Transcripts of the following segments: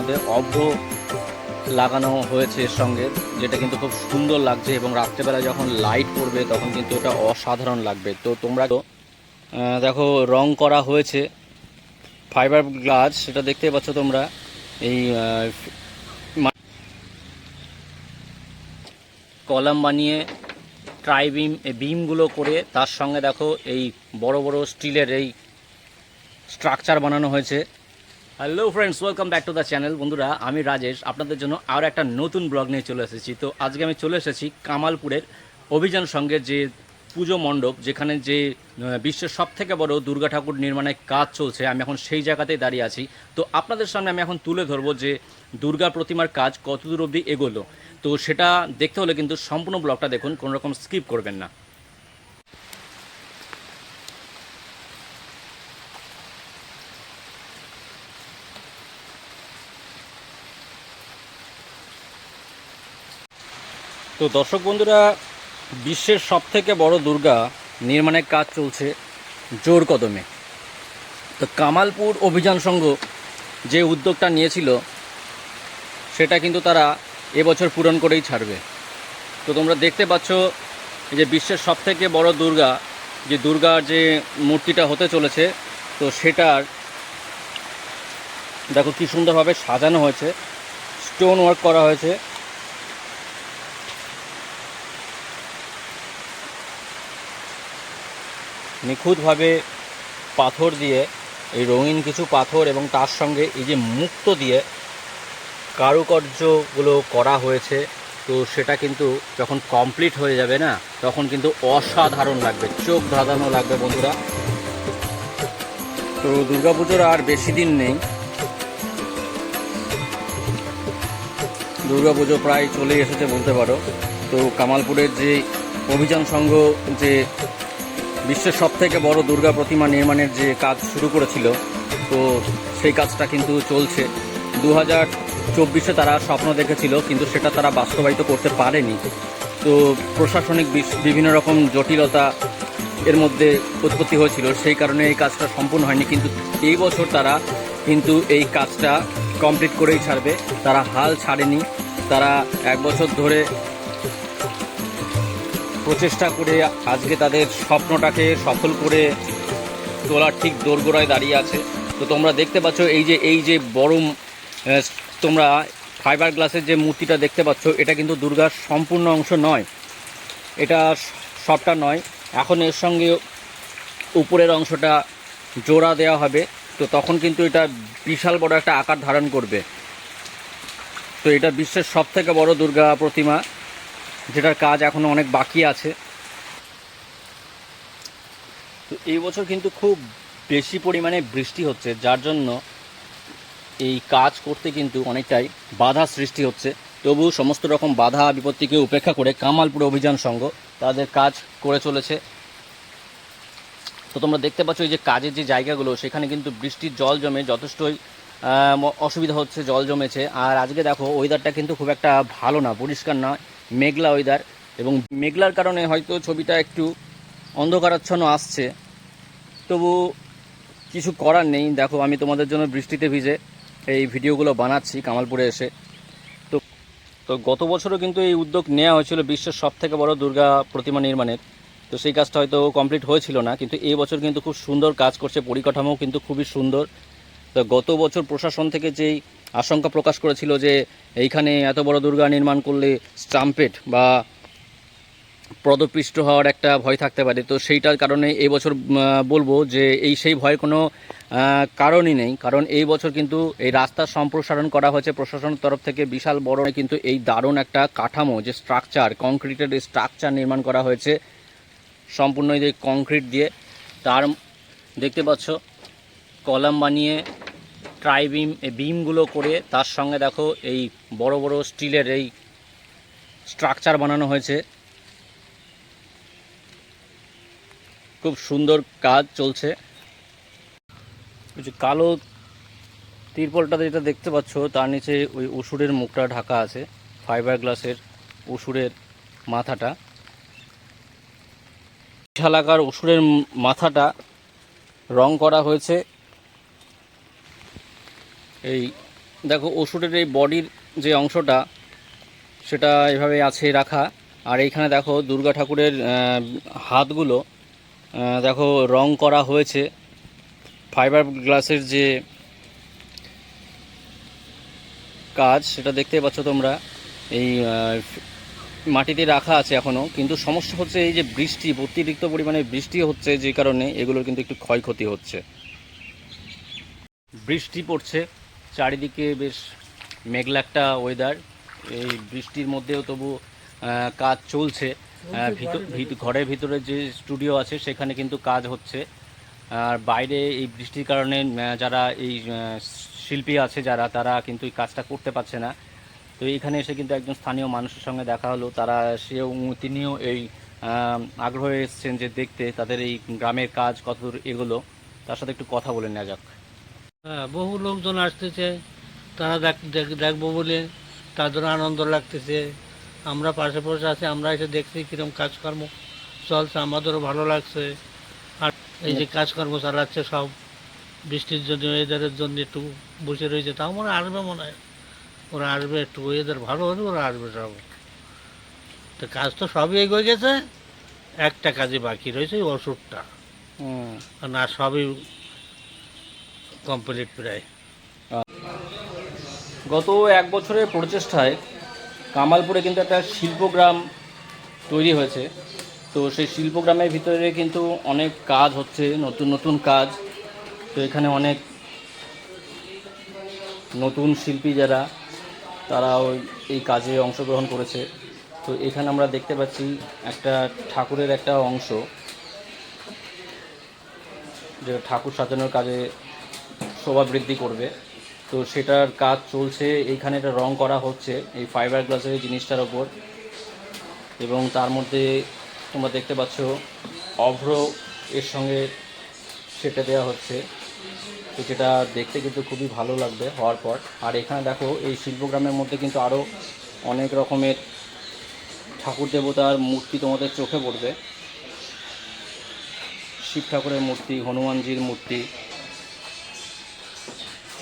মধ্যে অভ্র লাগানো হয়েছে এর সঙ্গে, যেটা কিন্তু খুব সুন্দর লাগছে এবং রাত্রেবেলা যখন লাইট পড়বে তখন কিন্তু এটা অসাধারণ লাগবে। তো তোমরা দেখো রং করা হয়েছে। ফাইবার গ্লাস সেটা দেখতে পাচ্ছ তোমরা। এই কলাম বানিয়ে ট্রাই বিম বিমগুলো করে তার সঙ্গে দেখো এই বড় বড় স্টিলের এই স্ট্রাকচার বানানো হয়েছে। Hello friends welcome back to the channel বন্ধুরা, আমি রাজেশ। আপনাদের জন্য আরও একটা নতুন ব্লগ নিয়ে চলে এসেছি। তো আজকে আমি চলে এসেছি কামালপুরের অভিযান সঙ্গে যে পুজো মণ্ডপ, যেখানে যে বিশ্বের সব থেকে বড় দুর্গা ঠাকুর নির্মাণের কাজ চলছে, আমি এখন সেই জায়গাতেই দাঁড়িয়ে আছি। তো আপনাদের সামনে আমি এখন তুলে ধরবো যে দুর্গা প্রতিমার কাজ কত দূর অবধি এগোলো। তো সেটা দেখতে হলে কিন্তু সম্পূর্ণ ব্লগটা দেখুন, কোনো রকম স্কিপ করবেন না। তো দর্শক বন্ধুরা, বিশ্বের সব থেকে বড় দুর্গা নির্মাণের কাজ চলছে জোর কদমে। তো কামালপুর অভিযান সংঘ যে উদ্যোগটা নিয়েছিল, সেটা কিন্তু তারা এবছর পূরণ করেই ছাড়বে। তো তোমরা দেখতে পাচ্ছ যে বিশ্বের সব থেকে বড় দুর্গা, যে দুর্গার যে মূর্তিটা হতে চলেছে, তো সেটার দেখো কি সুন্দরভাবে সাজানো হয়েছে স্টোন ওয়ার্ক করা হয়েছে। নিখুঁতভাবে পাথর দিয়ে, এই রঙিন কিছু পাথর এবং তার সঙ্গে এই যে মুক্ত দিয়ে কারুকার্যগুলো করা হয়েছে, তো সেটা কিন্তু যখন কমপ্লিট হয়ে যাবে না, তখন কিন্তু অসাধারণ লাগবে, চোখ ধাঁধানো লাগবে বন্ধুরা। তো দুর্গাপুজোর আর বেশি দিন নেই। দুর্গাপুজো প্রায় চলে এসেছে বলতে পারো। তো কামালপুরের যে অভিযান সংঘ, যে বিশ্বের সব থেকে বড় দুর্গা প্রতিমা নির্মাণের যে কাজ শুরু করেছিল, তো সেই কাজটা কিন্তু চলছে। দু হাজার চব্বিশে তারা স্বপ্ন দেখেছিল, কিন্তু সেটা তারা বাস্তবায়িত করতে পারেনি। তো প্রশাসনিক বিভিন্ন রকম জটিলতা এর মধ্যে উৎপত্তি হয়েছিল, সেই কারণে এই কাজটা সম্পূর্ণ হয়নি। কিন্তু এই বছর তারা কিন্তু এই কাজটা কমপ্লিট করেই ছাড়বে। তারা হাল ছাড়েনি। তারা এক বছর ধরে প্রচেষ্টা করে আজকে তাদের স্বপ্নটাকে সফল করে তোলার ঠিক দোরগোড়ায় দাঁড়িয়ে আছে। তো তোমরা দেখতে পাচ্ছ এই যে এই যে বড় তোমরা ফাইবার গ্লাসের যে মূর্তিটা দেখতে পাচ্ছ, এটা কিন্তু দুর্গার সম্পূর্ণ অংশ নয়। এটা সবটা নয়। এখন এর সঙ্গে উপরের অংশটা জোড়া দেওয়া হবে। তো তখন কিন্তু এটা বিশাল বড় একটা আকার ধারণ করবে। তো এটা বিশ্বের সব থেকে বড় দুর্গা প্রতিমা। যেটার কাজ এখনও অনেক বাকি আছে। তো এই বছর কিন্তু খুব বেশি পরিমাণে বৃষ্টি হচ্ছে, যার জন্য এই কাজ করতে কিন্তু অনেকটাই বাধা সৃষ্টি হচ্ছে। তবু সমস্ত রকম বাধা বিপত্তিকে উপেক্ষা করে কামালপুর অভিযান সংঘ তাদের কাজ করে চলেছে। তো তোমরা দেখতে পাচ্ছ এই যে কাজের যে জায়গাগুলো, সেখানে কিন্তু বৃষ্টির জল জমে যথেষ্টই অসুবিধা হচ্ছে, জল জমেছে। আর আজকে দেখো ওয়েদারটা কিন্তু খুব একটা ভালো না, পরিষ্কার না মেঘলা ওয়েদার এবং মেঘলার কারণে হয়তো ছবিটা একটু অন্ধকারাচ্ছন্ন আসছে। তবু কিছু করার নেই। দেখো, আমি তোমাদের জন্য বৃষ্টিতে ভিজে এই ভিডিওগুলো বানাচ্ছি কামালপুরে এসে। তো তো গত বছরও কিন্তু এই উদ্যোগ নেওয়া হয়েছিল বিশ্বের সব থেকে বড় দুর্গা প্রতিমা নির্মাণের। তো সেই কাজটা হয়তো কমপ্লিট হয়েছিল না, কিন্তু এই বছর কিন্তু খুব সুন্দর কাজ করছে। পরিকাঠামো কিন্তু খুবই সুন্দর। তো গত বছর প্রশাসন থেকে যেই আশঙ্কা প্রকাশ করেছিল যে এইখানে এত বড় দুর্গা নির্মাণ করলে স্টাম্পেট বা পদপিষ্ট হওয়ার একটা ভয় থাকতে পারে। তো সেইটার কারণে এই বছর বলব যে এই সেই ভয়ের কোনো কারণই নেই। কারণ এই বছর কিন্তু এই রাস্তার সম্প্রসারণ করা হয়েছে প্রশাসনের তরফ থেকে বিশাল বড় কিন্তু এই দারুণ একটা কাঠামো যে স্ট্রাকচার কংক্রিটের স্ট্রাকচার নির্মাণ করা হয়েছে। সম্পূর্ণ এই যে কংক্রিট দিয়ে, তার দেখতে পাচ্ছ, কলাম বানিয়ে ট্রাই বিম বিমগুলো করে তার সঙ্গে দেখো এই বড় বড় স্টিলের এই স্ট্রাকচার বানানো হয়েছে। খুব সুন্দর কাজ চলছে। যে কালো তিরপলটা যেটা দেখতে পাচ্ছ, তার নিচে ওই উসুরের মুখটা ঢাকা আছে ফাইবার গ্লাসের উসুরের মাথাটা। বিশালাকার উসুরের মাথাটা রং করা হয়েছে। এই, দেখো, ওষুধের এই বডির যে অংশটা, সেটা এভাবে আছে রাখা। আর এইখানে দেখো, দুর্গা ঠাকুরের হাতগুলো দেখো, রং করা হয়েছে। ফাইবার গ্লাসের যে কাজ, সেটা দেখতে পাচ্ছ তোমরা। এই মাটিতে রাখা আছে এখনও কিন্তু সমস্যা হচ্ছে এই যে বৃষ্টি, অতিরিক্ত পরিমাণে বৃষ্টি হচ্ছে যে কারণে এগুলোর কিন্তু একটু ক্ষয়ক্ষতি হচ্ছে। বৃষ্টি পড়ছে। চারিদিকে বেশ মেঘলা একটা ওয়েদার এই বৃষ্টির মধ্যেও তবু কাজ চলছে। ভিতর ভিত- ঘরের ভিতরে যে স্টুডিও আছে সেখানে কিন্তু কাজ হচ্ছে। আর বাইরে এই বৃষ্টির কারণে যারা এই শিল্পী আছে যারা তারা কিন্তু এই কাজটা করতে পারছে না। তো এখানে এসে কিন্তু একজন স্থানীয় মানুষের সঙ্গে দেখা হলো। তারা সেও তিনিও এই আগ্রহে এসেছেন যে দেখতে তাদের এই গ্রামের কাজ কতদূর এগোলো। তার সাথে একটু কথা বলে নেওয়া যাক। হ্যাঁ বহু লোকজন আসতেছে তারা দেখ দেখ- দেখব বলে তাদের আনন্দ লাগতেছে। আমরা পাশে পাশে আছি আমরা এসে দেখছি কিরম কাজকর্ম চলছে আমাদেরও ভালো লাগছে। আর এই যে কাজকর্ম চালাচ্ছে সব বৃষ্টির জন্য ওয়েদারের জন্য একটু বসে রয়েছে তাও মনে আসবে মনে হয়। ওরা আসবে একটু ওয়েদার ভালো হলে ওরা আসবে সব। তো কাজ তো সবই এগিয়ে গেছে একটা কাজে বাকি রয়েছে ওই ওষুধটা। আর না সবই কমপ্লিট প্রায়। গত এক বছরের প্রচেষ্টায় কামালপুরে কিন্তু একটা শিল্পগ্রাম তৈরি হয়েছে। তো সেই শিল্পগ্রামের ভিতরে কিন্তু অনেক কাজ হচ্ছে, নতুন নতুন কাজ। তো এখানে অনেক নতুন শিল্পী যারা তারা ওই এই কাজে অংশগ্রহণ করেছে। তো এখানে আমরা দেখতে পাচ্ছি একটা ঠাকুরের একটা অংশ, যেটা ঠাকুর সাজানোর কাজে শোভা বৃদ্ধি করবে। তো সেটার কাজ চলছে। এইখানে এটা রং করা হচ্ছে এই ফাইবার গ্লাসের জিনিসটার ওপর। এবং তার মধ্যে তোমরা দেখতে পাচ্ছ, অভ্র এর সঙ্গে সেটা দেওয়া হচ্ছে। তো যেটা দেখতে কিন্তু খুবই ভালো লাগবে হওয়ার পর। আর এখানে দেখো, এই শিল্পগ্রামের মধ্যে কিন্তু আরও অনেক রকমের ঠাকুর দেবতার মূর্তি তোমাদের চোখে পড়বে। শিব ঠাকুরের মূর্তি, হনুমানজির মূর্তি।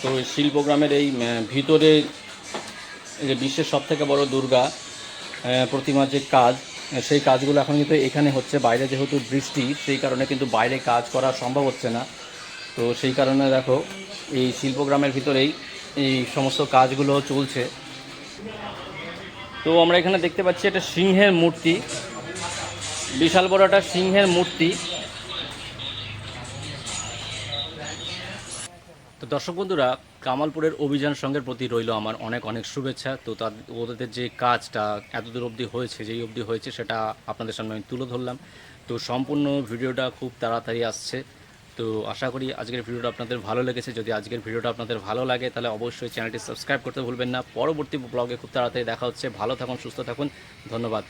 তো এই শিল্পগ্রামের এই ভিতরে যে বিশ্বের সব থেকে বড় দুর্গা প্রতিমার যে কাজ সেই কাজগুলো এখন কিন্তু এখানে হচ্ছে। বাইরে যেহেতু বৃষ্টি, সেই কারণে কিন্তু বাইরে কাজ করা সম্ভব হচ্ছে না। তো সেই কারণে দেখো, এই শিল্পগ্রামের ভিতরেই এই সমস্ত কাজগুলো চলছে। তো আমরা এখানে দেখতে পাচ্ছি একটা সিংহের মূর্তি। বিশাল বড় একটা সিংহের মূর্তি। তো দর্শক বন্ধুরা, কামালপুরের অভিযান সঙ্গের প্রতি রইল আমার অনেক অনেক শুভেচ্ছা। তো তাদের ওদের যে কাজটা এতদূর অবধি হয়েছে, যেই অবধি হয়েছে, সেটা আপনাদের সামনে আমি তুলে ধরলাম। তো সম্পূর্ণ ভিডিওটা খুব তাড়াতাড়ি আসছে। তো আশা করি আজকের ভিডিওটা আপনাদের ভালো লেগেছে। যদি আজকের ভিডিওটা আপনাদের ভালো লাগে, তাহলে অবশ্যই চ্যানেলটি সাবস্ক্রাইব করতে ভুলবেন না। পরবর্তী ব্লগে খুব তাড়াতাড়ি দেখা হচ্ছে। ভালো থাকুন, সুস্থ থাকুন। ধন্যবাদ।